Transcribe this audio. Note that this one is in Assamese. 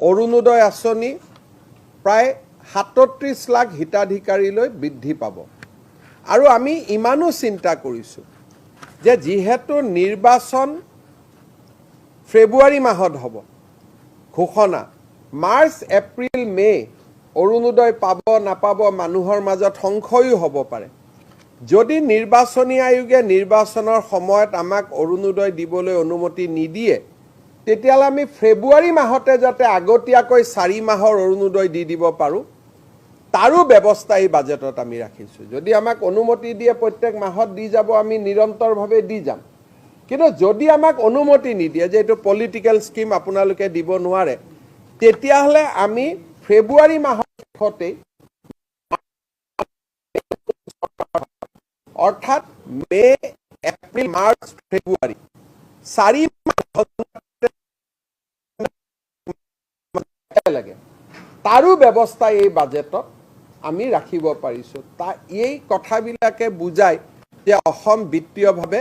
অৰুণোদয় আঁচনি প্ৰায় সাতত্ৰিছ লাখ হিতাধিকাৰীলৈ বৃদ্ধি পাব। আৰু আমি ইমানো চিন্তা কৰিছোঁ যে যিহেতু নিৰ্বাচন ফেব্ৰুৱাৰী মাহত হ'ব ঘোষণা মাৰ্চ এপ্ৰিল মে' অৰুণোদয় পাব নাপাব মানুহৰ মাজত সংশয়ো হ'ব পাৰে। যদি নিৰ্বাচনী আয়োগে নিৰ্বাচনৰ সময়ত আমাক অৰুণোদয় দিবলৈ অনুমতি নিদিয়ে তেতিয়াহ'লে আমি ফেব্ৰুৱাৰী মাহতে যাতে আগতীয়াকৈ চাৰি মাহৰ অৰুণোদয় দি দিব পাৰোঁ, তাৰো ব্যৱস্থা এই বাজেটত আমি ৰাখিছোঁ। যদি আমাক অনুমতি দিয়ে প্ৰত্যেক মাহত দি যাব, আমি নিৰন্তৰভাৱে দি যাম। কিন্তু যদি আমাক অনুমতি নিদিয়ে, যে এইটো পলিটিকেল স্কিম আপোনালোকে দিব নোৱাৰে, তেতিয়াহ'লে আমি ফেব্ৰুৱাৰী মাহৰ শেষতেই অৰ্থাৎ মে' এপ্ৰিল, মাৰ্চ, ফেব্ৰুৱাৰী, চাৰি মাহ লাগে। তাৰো ব্যৱস্থা এই বাজেটত আমি ৰাখিব পাৰিছোঁ। তা এই কথাবিলাকে বুজায় যে অসম বিত্তীয়ভাৱে